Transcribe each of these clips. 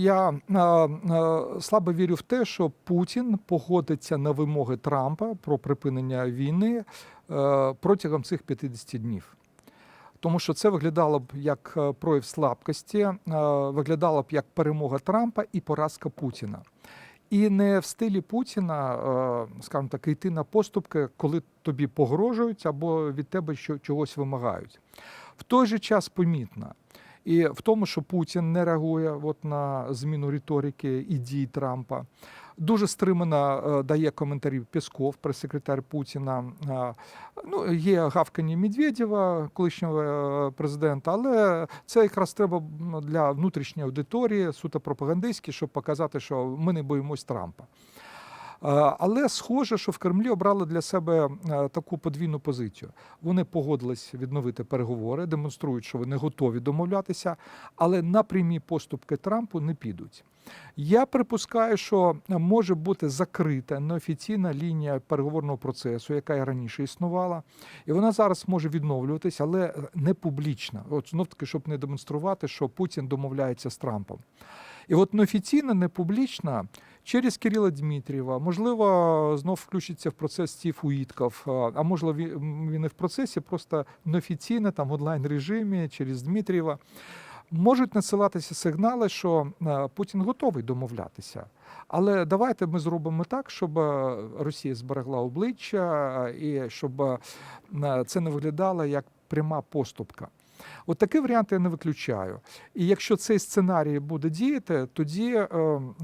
Я е, е, слабо вірю в те, що Путін погодиться на вимоги Трампа про припинення війни е, протягом цих 50 днів. Тому що це виглядало б як е, прояв слабкості, е, виглядало б як перемога Трампа і поразка Путіна. І не в стилі Путіна, е, скажімо так, йти на поступки, коли тобі погрожують або від тебе що- чогось вимагають. В той же час помітно. І в тому, що Путін не реагує от на зміну риторики і дій Трампа. Дуже стримано е, дає коментарі Песков, прес-секретар Путіна. Е, Ну, є гавкання Медведєва, колишнього е, президента, але це якраз треба для внутрішньої аудиторії, суто пропагандистські, щоб показати, що ми не боїмось Трампа. Е, Але схоже, що в Кремлі обрали для себе е, таку подвійну позицію. Вони погодились відновити переговори, демонструють, що вони готові домовлятися, але на прямі поступки Трампу не підуть. Я припускаю, що може бути закрита неофіційна лінія переговорного процесу, яка і раніше існувала, і вона зараз може відновлюватися, але не публічна. От знов таки, щоб не демонструвати, що Путін домовляється з Трампом. І от неофіційна, не публічна через Кирила Дмитрієва, можливо, знов включиться в процес Стів Уітков, а можливо, він і в процесі, просто неофіційно, там в онлайн режимі через Дмитрієва. Можуть надсилатися сигнали, що е, Путін готовий домовлятися. Але давайте ми зробимо так, щоб е, Росія зберегла обличчя е, і щоб це не виглядало як пряма поступка. От такий варіант я не виключаю. І якщо цей сценарій буде діяти, тоді е,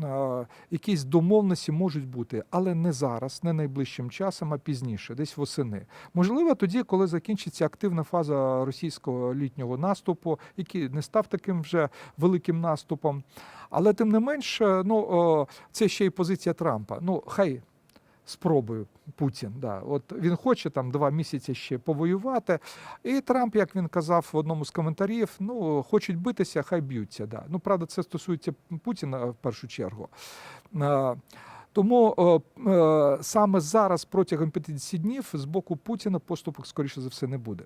е, якісь домовленості можуть бути, але не зараз, не найближчим часом, а пізніше, десь восени. Можливо, тоді, коли закінчиться активна фаза російського літнього наступу, який не став таким вже великим наступом. Але тим не менш, е, ну о, це ще й позиція Трампа. Ну, хай спробує Путін. Да. От він хоче там два місяці ще повоювати. І Трамп, як він казав в одному з коментарів, ну хочуть битися, хай б'ються. Да. Ну, правда, це стосується Путіна в першу чергу. Е, Тому е, саме зараз, протягом 50 днів, з боку Путіна поступок, скоріше за все, не буде.